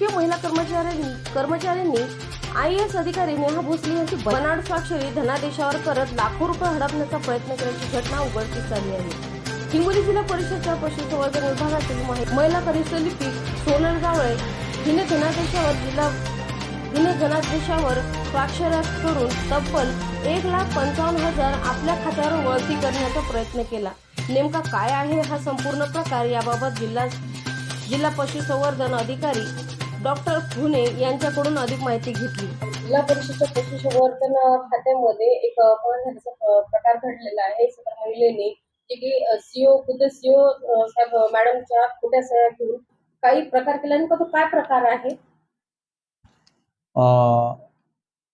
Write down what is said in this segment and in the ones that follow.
कर्मचाऱ्यांनी कर्मचाऱ्यांनी I S अधिकारी नेहा भोसले यांची बनाड स्वाक्षरी धनादेशावर करत लाखो रुपये हडपण्याचा प्रयत्न केल्याची घटना उघडकीस आली आहे. हिंगोली जिल्हा परिषदच्या पशुसंवर्धन विभागातील महिला कनिष्ठ लिपिक सोनल जावळे हिने धनादेशावर जिल्हा हिने धनादेशावर स्वाक्षऱ्या करून तब्बल एक लाख पंचावन्न हजार आपल्या खात्यावर वळती करण्याचा प्रयत्न केला. नेमका काय आहे हा संपूर्ण प्रकार याबाबत जिल्हा जिल्हा पशुसंवर्धन अधिकारी डॉक्टर खुने यांच्याकडून अधिक माहिती घेतली. जिल्हा परिषदच्या पशुसंवर्धन खात्यामध्ये एक प्रकार घडलेला आहे. सदर महिलेने जे की सीओ खुद्द सीओ साहेब मॅडमच्या खोट्या सह्या घेऊन काही प्रकार केला नेमका तो काय प्रकार आहे? अ,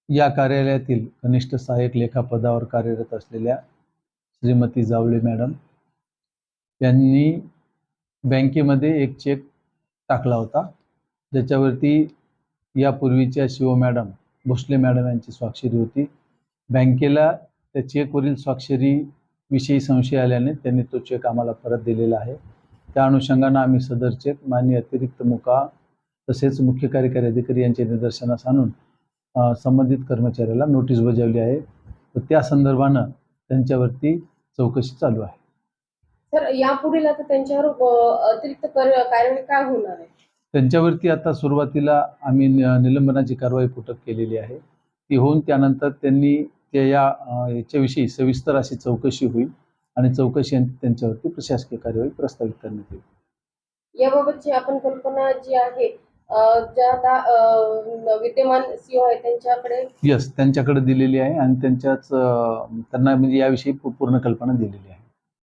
या कार्यालयातील कनिष्ठ सहाय्यक लेखा पदावर कार्यरत असलेल्या श्रीमती जावळे मॅडम यांनी बँकेमध्ये एक चेक टाकला होता. ज्याच्यावरती यापूर्वीच्या शिव मॅडम भोसले मॅडम यांची स्वाक्षरी होती. बँकेला त्या चेकवरील स्वाक्षरीविषयी संशय आल्याने त्यांनी तो चेक आम्हाला परत दिलेला आहे. त्या अनुषंगानं आम्ही सदर चेक माननीय अतिरिक्त मुका तसेच मुख्य कार्यकारी अधिकारी यांच्या निदर्शनास आणून संबंधित कर्मचाऱ्याला नोटीस बजावली आहे. तर त्या संदर्भानं त्यांच्यावरती चौकशी चालू आहे. तर यापुढील आता त्यांच्यावर अतिरिक्त कार्यवाही काय होणार आहे? त्यांच्यावरती आता सुरुवातीला आम्ही निलंबनाची कारवाई पुटक केलेली आहे. ती होऊन त्यानंतर त्यांनी त्या या याच्याविषयी सविस्तर अशी चौकशी होईल आणि चौकशी त्यांच्यावरती प्रशासकीय कार्यवाही प्रस्तावित करण्यात येईल. याबाबतची आपण कल्पना जी आहे ज्या आता विद्यमान सीओ आहे त्यांच्याकडे? यस त्यांच्याकडे दिलेली आहे आणि त्यांच्याच त्यांना म्हणजे याविषयी पूर्ण कल्पना दिलेली आहे.